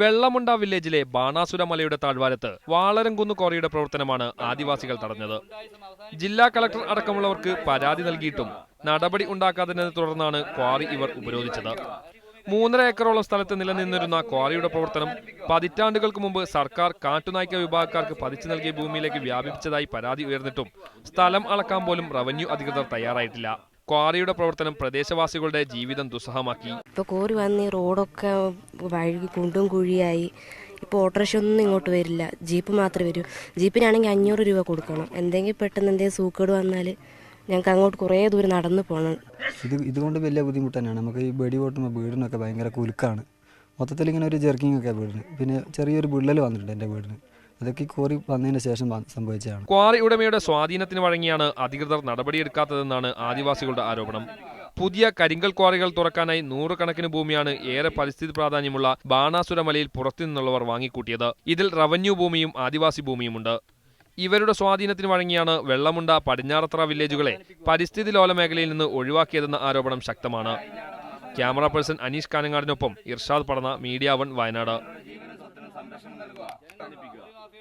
വെള്ളമുണ്ട വില്ലേജിലെ ബാണാസുര മലയുടെ താഴ്വാരത്ത് വാളരംകുന്ന് കോറിയുടെ പ്രവർത്തനമാണ് ആദിവാസികൾ തടഞ്ഞത്. ജില്ലാ കളക്ടർ അടക്കമുള്ളവർക്ക് പരാതി നൽകിയിട്ടും നടപടി ഉണ്ടാക്കാത്തതിനെ തുടർന്നാണ് ക്വാറി ഇവർ ഉപരോധിച്ചത്. മൂന്നര ഏക്കറോളം സ്ഥലത്ത് നിലനിന്നിരുന്ന ക്വാറിയുടെ പ്രവർത്തനം പതിറ്റാണ്ടുകൾക്ക് മുമ്പ് സർക്കാർ കാട്ടുനായ്ക്ക വിഭാഗക്കാർക്ക് പതിച്ചു നൽകിയ ഭൂമിയിലേക്ക് വ്യാപിപ്പിച്ചതായി പരാതി ഉയർന്നിട്ടും സ്ഥലം അളക്കാൻ പോലും റവന്യൂ അധികൃതർ തയ്യാറായിട്ടില്ല. ക്വാറിയുടെ പ്രവർത്തനം പ്രദേശവാസികളുടെ ജീവിതം ദുസ്സഹമാക്കി. ഇപ്പോൾ കോറി വന്ന് ഈ റോഡൊക്കെ വഴുകി കുണ്ടും കുഴിയായി. ഇപ്പോൾ ഓട്ടോറിക്ഷ ഒന്നും ഇങ്ങോട്ട് വരില്ല. ജീപ്പ് മാത്രമേ വരൂ. ജീപ്പിനാണെങ്കിൽ അഞ്ഞൂറ് രൂപ കൊടുക്കണം. എന്തെങ്കിലും പെട്ടെന്ന് എന്തെങ്കിലും സൂക്കേട് വന്നാൽ ഞങ്ങൾക്ക് അങ്ങോട്ട് കുറേ ദൂരം നടന്നു പോകണം ഇത് ഇതുകൊണ്ട് വലിയ ബുദ്ധിമുട്ട് തന്നെയാണ്. നമുക്ക് ഈ വെടി പൊട്ടുമ്പോൾ വീടിനൊക്കെ ഭയങ്കര കുലുക്കാണ്. മൊത്തത്തിൽ ഇങ്ങനെ ഒരു ജെർക്കിംഗ് ഒക്കെ വീടിന്. പിന്നെ ചെറിയൊരു വിള്ളൽ വന്നിട്ടുണ്ട് എന്റെ വീടിന്. അതൊക്കെ കോറി വന്നതിന് ശേഷം സംഭവിച്ചതാണ്. ക്വാറി ഉടമയുടെ സ്വാധീനത്തിന് വഴങ്ങിയാണ് അധികൃതർ നടപടിയെടുക്കാത്തതെന്നാണ് ആദിവാസികളുടെ ആരോപണം. പുതിയ കരിങ്കൽ ക്വാറികൾ തുറക്കാനായി നൂറുകണക്കിന് ഭൂമിയാണ് ഏറെ പരിസ്ഥിതി പ്രാധാന്യമുള്ള ബാണാസുര മലയിൽ പുറത്തുനിന്നുള്ളവർ വാങ്ങിക്കൂട്ടിയത്. ഇതിൽ റവന്യൂ ഭൂമിയും ആദിവാസി ഭൂമിയുമുണ്ട്. ഇവരുടെ സ്വാധീനത്തിന് വഴങ്ങിയാണ് വെള്ളമുണ്ട പടിഞ്ഞാറത്തറ വില്ലേജുകളെ പരിസ്ഥിതി ലോല മേഖലയിൽ നിന്ന് ഒഴിവാക്കിയതെന്ന ആരോപണം ശക്തമാണ്. ക്യാമറ പേഴ്സൺ അനീഷ് കാനങ്ങാടിനൊപ്പം ഇർഷാദ് പടന മീഡിയ വൺ വയനാട്. സംരക്ഷണം നൽകുക.